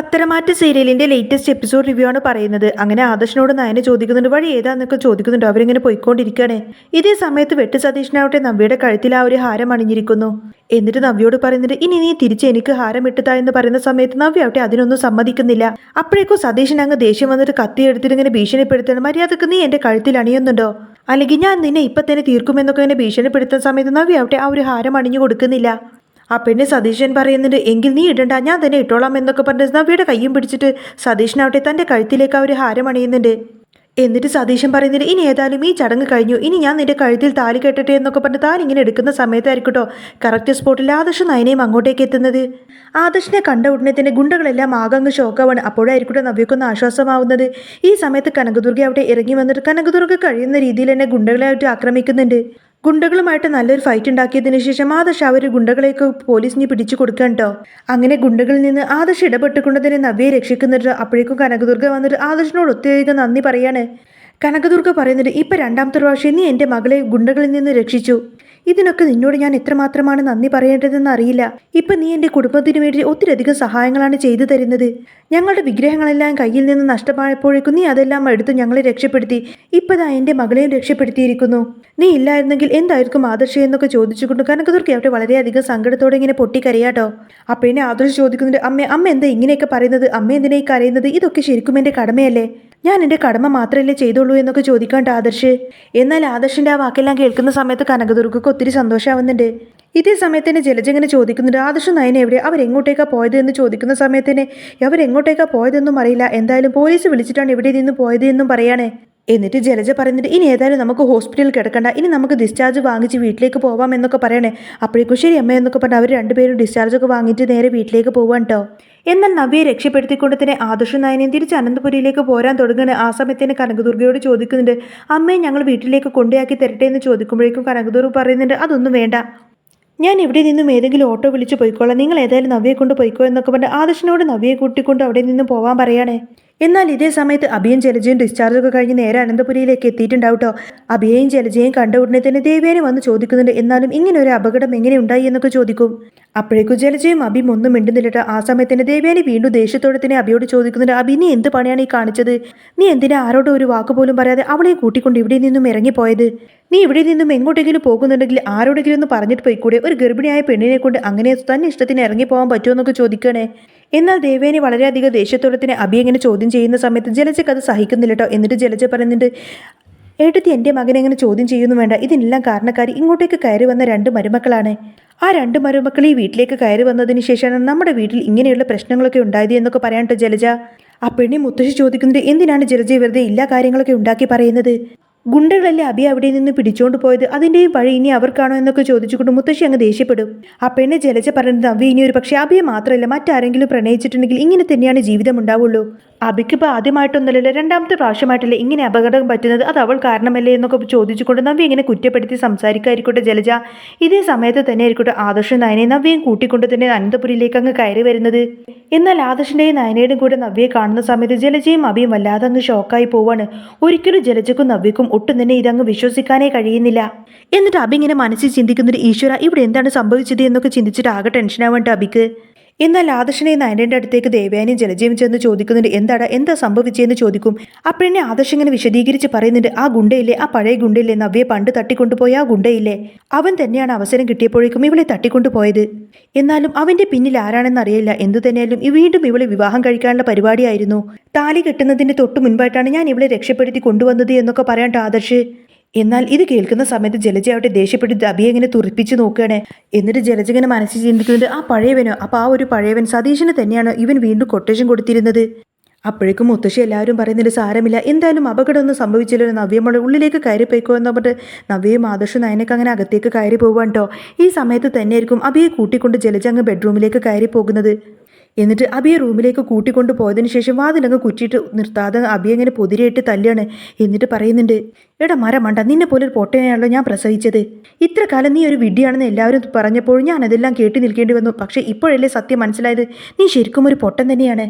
പത്തരമാറ്റ് സീരിയലിന്റെ latest episode review ആണ് പറയുന്നത്. അങ്ങനെ ആദർശനോട് നയന ചോദിക്കുന്നുണ്ട് വഴി ഏതാന്നൊക്കെ ചോദിക്കുന്നുണ്ട്. അവരിങ്ങനെ പോയിക്കൊണ്ടിരിക്കുകയാണ് ഇതേ സമയത്ത് വെട്ട് സതീഷിനാവട്ടെ നവ്യയുടെ കഴുത്തിൽ ആ ഒരു ഹാരം അണിഞ്ഞിരിക്കുന്നു. എന്നിട്ട് നവ്യോട് പറയുന്നുണ്ട് ഇനി നീ തിരിച്ച് എനിക്ക് ഹാരം ഇട്ടുതാ എന്ന് പറയുന്ന സമയത്ത് നവ്യ ആവട്ടെ അതിനൊന്നും സമ്മതിക്കുന്നില്ല. അപ്പോഴേക്കും സതീശൻ അങ്ങ് ദേഷ്യം വന്നിട്ട് കത്തി എടുത്തിട്ട് ഇങ്ങനെ ഭീഷണിപ്പെടുത്തണം മര്യാദയ്ക്ക് നീ എന്റെ കഴുത്തിൽ അണിയുന്നുണ്ടോ? അല്ലെങ്കിൽ ഞാൻ നിന്നെ ഇപ്പൊ തന്നെ തീർക്കുമെന്നൊക്കെ ഇങ്ങനെ ഭീഷണിപ്പെടുത്തുന്ന സമയത്ത് നവ്യ ആവട്ടെ ആ ഒരു ഹാരം അണിഞ്ഞു കൊടുക്കുന്നില്ല. ആ പെണ്ണ് സതീശൻ പറയുന്നുണ്ട് എങ്കിൽ നീ ഇടണ്ട ഞാൻ തന്നെ ഇട്ടോളാം എന്നൊക്കെ പറഞ്ഞ് നവ്യയുടെ കയ്യും പിടിച്ചിട്ട് സതീശനാവട്ടെ തന്റെ കഴുത്തിലേക്ക് ഒരു ഹാരം അണിയുന്നുണ്ട്. എന്നിട്ട് സതീശൻ പറയുന്നത് ഇനി ഏതായാലും ഈ ചടങ്ങ് കഴിഞ്ഞു ഇനി ഞാൻ നിന്റെ കഴുത്തിൽ താലി കെട്ടട്ടെ എന്നൊക്കെ പറഞ്ഞ് താൻ ഇങ്ങനെ എടുക്കുന്ന സമയത്തായിരിക്കട്ടോ കറക്റ്റ് സ്പോട്ടിൽ ആദർശ് നയനയും അങ്ങോട്ടേക്ക് എത്തുന്നത്. ആദർശിനെ കണ്ട ഉടനെ തന്നെ ഗുണ്ടകളെല്ലാം ആകങ്ങ് ഷോക്കാവാണ് അപ്പോഴായിരിക്കട്ടെ നവ്യക്കൊന്ന് ആശ്വാസമാവുന്നത്. ഈ സമയത്ത് കനകദുർഗ അവിടെ ഇറങ്ങി വന്നിട്ട് കനകദുർഗ കഴിയുന്ന രീതിയിൽ തന്നെ ഗുണ്ടകളെ ആയിട്ട് ആക്രമിക്കുന്നുണ്ട്. ഗുണ്ടകളുമായിട്ട് നല്ലൊരു ഫൈറ്റ് ഉണ്ടാക്കിയതിനു ശേഷം ആദർശ് അവർ ഗുണ്ടകളെയൊക്കെ പോലീസിനെ പിടിച്ചു കൊടുക്കാൻ കേട്ടോ അങ്ങനെ ഗുണ്ടകളിൽ നിന്ന് ആദർശ് ഇടപെട്ടുകൊണ്ട് തന്നെ നവ്യയെ രക്ഷിക്കുന്നുണ്ട് അപ്പോഴേക്കും കനകദുർഗ വന്നിട്ട് ആദർശിനോട് ഒത്തിരി നന്ദി പറയാണ്. കനകദുർഗ പറയുന്നുണ്ട് ഇപ്പം രണ്ടാമത്തെ പ്രാവശ്യം നീ എന്റെ മകളെ ഗുണ്ടകളിൽ നിന്ന് രക്ഷിച്ചു. ഇതിനൊക്കെ നിന്നോട് ഞാൻ എത്രമാത്രമാണ് നന്ദി പറയേണ്ടതെന്ന് അറിയില്ല. ഇപ്പം നീ എന്റെ കുടുംബത്തിന് വേണ്ടി ഒത്തിരിയധികം സഹായങ്ങളാണ് ചെയ്തു തരുന്നത്. ഞങ്ങളുടെ വിഗ്രഹങ്ങളെല്ലാം കയ്യിൽ നിന്ന് നഷ്ടമായപ്പോഴേക്കും നീ അതെല്ലാം എടുത്ത് ഞങ്ങളെ രക്ഷപ്പെടുത്തി. ഇപ്പതാ എന്റെ മകളെയും രക്ഷപ്പെടുത്തിയിരിക്കുന്നു. നീ ഇല്ലായിരുന്നെങ്കിൽ എന്തായിരിക്കും ആദർശ എന്നൊക്കെ ചോദിച്ചുകൊണ്ട് കനകദുർഗ അവിടെ വളരെയധികം സങ്കടത്തോടെ ഇങ്ങനെ പൊട്ടിക്കരയാട്ടോ. അപ്പോഴേ ആദർശ് ചോദിക്കുന്നുണ്ട് അമ്മ അമ്മ എന്താ ഇങ്ങനെയൊക്കെ പറയുന്നത്? അമ്മ എന്തിനേക്ക് അറിയുന്നത് ഇതൊക്കെ ശരിക്കും എന്റെ കടമയല്ലേ? ഞാൻ എന്റെ കടമ മാത്രമല്ലേ ചെയ്തോളൂ എന്നൊക്കെ ചോദിക്കാണ്ട് ആദർശ്. എന്നാൽ ആദർശിന്റെ ആ വാക്കെല്ലാം കേൾക്കുന്ന സമയത്ത് കനകദുർഗക്ക് ഒത്തിരി സന്തോഷമാവുന്നുണ്ട് ഇതേ സമയത്ത് തന്നെ ജലജങ്ങനെ ചോദിക്കുന്നുണ്ട് ആദർശ് നയന എവിടെ? അവരെങ്ങോട്ടേക്കാ പോയത്? എന്ന് ചോദിക്കുന്ന സമയത്ത് തന്നെ അവരെങ്ങോട്ടേക്കാ പോയതെന്നും അറിയില്ല. എന്തായാലും പോലീസ് വിളിച്ചിട്ടാണ് ഇവിടെ നിന്ന് പോയത് എന്നും പറയാണേ. എന്നിട്ട് ജലജ പറയുന്നുണ്ട് ഇനി ഏതായാലും നമുക്ക് ഹോസ്പിറ്റലിൽ കിടക്കണ്ട. ഇനി നമുക്ക് ഡിസ്ചാർജ് വാങ്ങിച്ച് വീട്ടിലേക്ക് പോവാം എന്നൊക്കെ പറയണേ. അപ്പോഴേക്കും ശരി അമ്മ എന്നൊക്കെ പറഞ്ഞ് അവർ രണ്ടുപേരും ഡിസ്ചാർജൊക്കെ വാങ്ങിയിട്ട് നേരെ വീട്ടിലേക്ക് പോവാൻ കേട്ടോ എന്നാൽ നവ്യയെ രക്ഷപ്പെടുത്തിക്കൊണ്ട് തന്നെ ആദർശ നായനെയും തിരിച്ച് അനന്തപുരിയിലേക്ക് പോരാൻ തുടങ്ങുകയാണ്. ആ സമയത്ത് തന്നെ കനകദുർഗയോട് ചോദിക്കുന്നുണ്ട് അമ്മയെ ഞങ്ങൾ വീട്ടിലേക്ക് കൊണ്ടുപോയാക്കി തരട്ടെ എന്ന് ചോദിക്കുമ്പോഴേക്കും കനകദുർഗ പറയുന്നുണ്ട് അതൊന്നും വേണ്ട. ഞാൻ ഇവിടെ നിന്നും ഏതെങ്കിലും ഓട്ടോ വിളിച്ച് പോയിക്കോളാം. നിങ്ങൾ ഏതായാലും നവ്യയെ കൊണ്ട് പോയിക്കോ എന്നൊക്കെ പറഞ്ഞ് ആദർശനോട് നവ്യയെ കൂട്ടിക്കൊണ്ട് അവിടെ നിന്നും പോവാൻ പറയാണേ. എന്നാൽ ഇതേ സമയത്ത് അഭിയും ജലജയും ഡിസ്ചാർജ് ഒക്കെ കഴിഞ്ഞ് നേരെ അനന്തപുരിയിലേക്ക് എത്തിയിട്ടുണ്ടാവും കേട്ടോ അഭിയെയും ജലജയും കണ്ട ഉടനെ തന്നെ ദേവേനെ വന്ന് ചോദിക്കുന്നുണ്ട് എന്നാലും ഇങ്ങനെ ഒരു അപകടം എങ്ങനെ ഉണ്ടായി എന്നൊക്കെ ചോദിക്കും. അപ്പോഴേക്കും ജലജയും അഭിയും ഒന്നും മിണ്ടുന്നില്ലട്ടോ ആ സമയത്ത് തന്നെ ദേവേനെ വീണ്ടും ദേഷ്യത്തോടെ തന്നെ അഭിയോട് ചോദിക്കുന്നുണ്ട് അഭി നീ എന്ത് പണിയാണ് ഈ കാണിച്ചത്? നീ എന്തിനാ ആരോടും ഒരു വാക്ക് പോലും പറയാതെ അവളെ കൂട്ടിക്കൊണ്ട് ഇവിടെ നിന്നും ഇറങ്ങിപ്പോയത്? നീ ഇവിടെ നിന്നും എങ്ങോട്ടെങ്കിലും പോകുന്നുണ്ടെങ്കിൽ ആരോടെങ്കിലും ഒന്ന് പറഞ്ഞിട്ട് പോയിക്കൂടെ? ഒരു ഗർഭിണിയായ പെണ്ണിനെ കൊണ്ട് അങ്ങനെ തന്നെ ഇഷ്ടത്തിന് ഇറങ്ങിപ്പോകാൻ പറ്റുമോ എന്നൊക്കെ ചോദിക്കണേ എന്നാൽ ദേവേനെ വളരെയധികം ദേഷ്യത്തോടെ തന്നെ അഭി എങ്ങനെ ചോദ്യം ചെയ്യുന്ന സമയത്ത് ജലജയ്ക്ക് അത് സഹിക്കുന്നില്ല കേട്ടോ എന്നിട്ട് ജലജ പറയുന്നുണ്ട് ഏട്ടത്തി എന്റെ മകനെ എങ്ങനെ ചോദ്യം ചെയ്യുന്നു വേണ്ട. ഇതിനെല്ലാം കാരണക്കാരി ഇങ്ങോട്ടേക്ക് കയറി വന്ന രണ്ട് മരുമക്കളാണ്. ആ രണ്ട് മരുമക്കൾ ഈ വീട്ടിലേക്ക് കയറി വന്നതിന് ശേഷമാണ് നമ്മുടെ വീട്ടിൽ ഇങ്ങനെയുള്ള പ്രശ്നങ്ങളൊക്കെ ഉണ്ടായത് എന്നൊക്കെ പറയാൻ കേട്ടോ ജലജ. ആ പെണ്ണി മുത്തശ്ശി ചോദിക്കുന്നത് എന്തിനാണ് ജലജ വെറുതെ എല്ലാ കാര്യങ്ങളൊക്കെ ഉണ്ടാക്കി പറയുന്നത്? ഗുണ്ടകളല്ലേ അബി അവിടെ നിന്ന് പിടിച്ചോണ്ട് പോയത്? അതിന്റെയും വഴി ഇനി അവർക്കാണോ എന്നൊക്കെ ചോദിച്ചുകൊണ്ട് മുത്തശ്ശി അങ്ങ് ദേഷ്യപ്പെടും. ആ പെണ്ണ് ജലജ പറഞ്ഞത് അബി ഇനി ഒരു പക്ഷേ അബിയെ മാത്രമല്ല മറ്റാരെങ്കിലും പ്രണയിച്ചിട്ടുണ്ടെങ്കിൽ ഇങ്ങനെ തന്നെയാണ് ജീവിതം ഉണ്ടാവുള്ളൂ. അബിക്ക് ഇപ്പോൾ ആദ്യമായിട്ടൊന്നുമല്ലല്ലോ രണ്ടാമത്തെ പ്രാവശ്യമായിട്ടല്ലേ ഇങ്ങനെ അപകടം പറ്റുന്നത്? അത് അവൾ കാരണമല്ലേ എന്നൊക്കെ ചോദിച്ചുകൊണ്ട് നവ്യ ഇങ്ങനെ കുറ്റപ്പെടുത്തി സംസാരിക്കായിരിക്കട്ടെ ജലജ. ഇതേ സമയത്ത് തന്നെ ആയിരിക്കട്ടെ ആദർശ നയനെ നവ്യയും കൂട്ടിക്കൊണ്ട് തന്നെ അനന്തപുരിയിലേക്ക് അങ്ങ് കയറി വരുന്നത്. എന്നാൽ ആദർശിന്റെയും നയനയുടെയും കൂടെ നവ്യയെ കാണുന്ന സമയത്ത് ജലജയും അബിയും വല്ലാതെ അങ്ങ് ഷോക്കായി പോവാണ്. ഒരിക്കലും ജലജക്കും നവ്യക്കും ഒട്ടും തന്നെ ഇതങ്ങ് വിശ്വസിക്കാനേ കഴിയുന്നില്ല. എന്നിട്ട് അബി ഇങ്ങനെ മനസ്സിൽ ചിന്തിക്കുന്നൊരു ഈശ്വര ഇവിടെ എന്താണ് സംഭവിച്ചത് എന്നൊക്കെ ചിന്തിച്ചിട്ട് ആകെ ടെൻഷനാവേണ്ട അബിക്ക്. എന്നാൽ ആദർശനെ നയനന്റെ അടുത്തേക്ക് ദേവയാനിയും ജലജയും ചെന്ന് ചോദിക്കുന്നുണ്ട് എന്താടാ എന്താ സംഭവിച്ചതെന്ന് ചോദിക്കും? അപ്പോഴെന്നെ ആദർശ് ഇങ്ങനെ വിശദീകരിച്ച് പറയുന്നുണ്ട് ആ ഗുണ്ടയില്ലേ ആ പഴയ ഗുണ്ടയില്ലേ നവ്യെ പണ്ട് തട്ടിക്കൊണ്ടുപോയ ആ ഗുണ്ടയില്ലേ? അവൻ തന്നെയാണ് അവസരം കിട്ടിയപ്പോഴേക്കും ഇവളെ തട്ടിക്കൊണ്ടുപോയത്. എന്നാലും അവന്റെ പിന്നിൽ ആരാണെന്ന് അറിയില്ല. എന്തു തന്നെയാലും വീണ്ടും ഇവളെ വിവാഹം കഴിക്കാനുള്ള പരിപാടിയായിരുന്നു. താലി കെട്ടുന്നതിന് തൊട്ടു മുൻപായിട്ടാണ് ഞാൻ ഇവളെ രക്ഷപ്പെടുത്തി കൊണ്ടുവന്നത് എന്നൊക്കെ പറയാൻ ആദർശ്. എന്നാൽ ഇത് കേൾക്കുന്ന സമയത്ത് ജലജ അവിടെ ദേഷ്യപ്പെട്ട് അബിയെ എങ്ങനെ തുറപ്പിച്ച് നോക്കുകയാണ്. എന്നിട്ട് ജലജ ഇങ്ങനെ മനസ്സിൽ ചിന്തിക്കുന്നത് ആ പഴയവനോ? അപ്പോൾ ആ ഒരു പഴയവൻ സതീശന് തന്നെയാണ് ഇവൻ വീണ്ടും കൊട്ടേഷൻ കൊടുത്തിരുന്നത്? അപ്പോഴേക്കും മുത്തശ്ശി എല്ലാവരും പറയുന്നില്ല സാരമില്ല. എന്തായാലും അപകടമൊന്നും സംഭവിച്ചില്ല. നവ്യമോളെ ഉള്ളിലേക്ക് കയറി പോയിക്കോ എന്ന് പറഞ്ഞിട്ട് നവ്യയും ആദർശ നയനൊക്കെ അങ്ങനെ അകത്തേക്ക് കയറി പോവാൻ കേട്ടോ. ഈ സമയത്ത് തന്നെയായിരിക്കും അബിയെ കൂട്ടിക്കൊണ്ട് ജലജ അങ്ങ് ബെഡ്റൂമിലേക്ക് കയറി പോകുന്നത്. എന്നിട്ട് അബിയെ റൂമിലേക്ക് കൂട്ടിക്കൊണ്ട് പോയതിന് ശേഷം വാതിലങ്ങ് കുറ്റിയിട്ട് നിർത്താതെ അബിയെ ഇങ്ങനെ പൊതിരയിട്ട് തല്ലുകയാണ്. എന്നിട്ട് പറയുന്നുണ്ട് എടാ മരമണ്ട നിന്നെ പോലെ ഒരു പൊട്ടനെയാണല്ലോ ഞാൻ പ്രസവിച്ചത്. ഇത്ര കാലം നീ ഒരു വിഡ്ഢിയാണെന്ന് എല്ലാവരും പറഞ്ഞപ്പോൾ ഞാൻ അതെല്ലാം കേട്ട് നിൽക്കേണ്ടി വന്നു. പക്ഷേ ഇപ്പോഴല്ലേ സത്യം മനസ്സിലായത്. നീ ശരിക്കും ഒരു പൊട്ടൻ തന്നെയാണ്.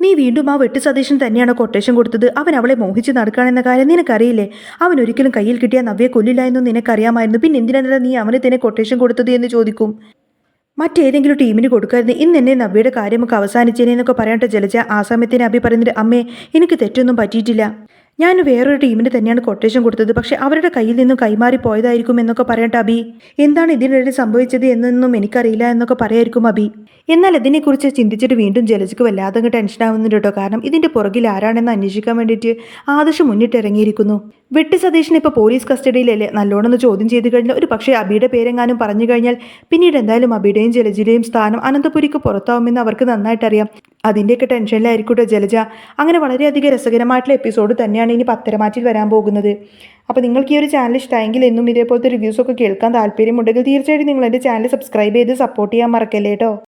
നീ വീണ്ടും ആ വെട്ടു സതീശൻ തന്നെയാണ് കൊട്ടേഷൻ കൊടുത്തത്? അവൻ അവളെ മോഹിച്ച് നടക്കുകയാണെന്ന കാര്യം നിനക്കറിയില്ലേ? അവൻ ഒരിക്കലും കയ്യിൽ കിട്ടിയ നവ്യെ കൊല്ലില്ല എന്നും നിനക്കറിയാമായിരുന്നു. പിന്നെ എന്തിനാണ് നീ അവനെ തന്നെ കൊട്ടേഷൻ കൊടുത്തത് എന്ന് ചോദിക്കും? മറ്റേതെങ്കിലും ടീമിന് കൊടുക്കായിരുന്നു ഇന്ന് എന്നെ നബിയുടെ കാര്യമൊക്കെ അവസാനിച്ചേനെന്നൊക്കെ പറയട്ടെ ജലജ. ആ സമയത്തിന് അഭി പറയുന്നത് അമ്മേ എനിക്ക് തെറ്റൊന്നും പറ്റിയിട്ടില്ല. ഞാൻ വേറൊരു ടീമിന് തന്നെയാണ് കൊട്ടേഷൻ കൊടുത്തത്. പക്ഷെ അവരുടെ കയ്യിൽ നിന്നും കൈമാറി പോയതായിരിക്കും എന്നൊക്കെ പറയട്ടെ അബി. എന്താണ് ഇതിനിടയിൽ സംഭവിച്ചത് എന്നൊന്നും എനിക്കറിയില്ല എന്നൊക്കെ പറയായിരിക്കും അബി. എന്നാൽ ഇതിനെക്കുറിച്ച് ചിന്തിച്ചിട്ട് വീണ്ടും ജലജയ്ക്ക് വല്ലാതെ ടെൻഷൻ ആവുന്നുണ്ട് കേട്ടോ കാരണം ഇതിന്റെ പുറകിൽ ആരാണെന്ന് അന്വേഷിക്കാൻ വേണ്ടിയിട്ട് ആദർശ് മുന്നിട്ടിറങ്ങിയിരിക്കുന്നു വെട്ടി സതീഷിനെ ഇപ്പോൾ പോലീസ് കസ്റ്റഡിയിലല്ലേ നല്ലോണമെന്ന് ചോദ്യം ചെയ്ത് കഴിഞ്ഞാൽ? ഒരു പക്ഷേ അബിയുടെ പേരെങ്ങാനും പറഞ്ഞു കഴിഞ്ഞാൽ പിന്നീട് എന്തായാലും അബിയുടെയും ജലജയുടെയും സ്ഥാനം അനന്തപുരിക്ക് പുറത്താവുമെന്ന് അവർക്ക് നന്നായിട്ടറിയാം. അതിന്റെയൊക്കെ ടെൻഷനിലായിരിക്കട്ടെ ജലജ. അങ്ങനെ വളരെയധികം രസകരമായിട്ടുള്ള എപ്പിസോഡ് തന്നെയാണ് ഇനി പത്തരമാറ്റിൽ വരാൻ പോകുന്നത്. അപ്പോൾ നിങ്ങൾക്ക് ഈ ഒരു ചാനൽ ഇഷ്ടമായെങ്കിൽ എന്നും ഇതേപോലത്തെ റിവ്യൂസൊക്കെ കേൾക്കാൻ താല്പര്യമുണ്ടെങ്കിൽ തീർച്ചയായിട്ടും നിങ്ങൾ എന്റെ ചാനൽ സബ്സ്ക്രൈബ് ചെയ്ത് സപ്പോർട്ട് ചെയ്യാൻ മറക്കല്ലേ കേട്ടോ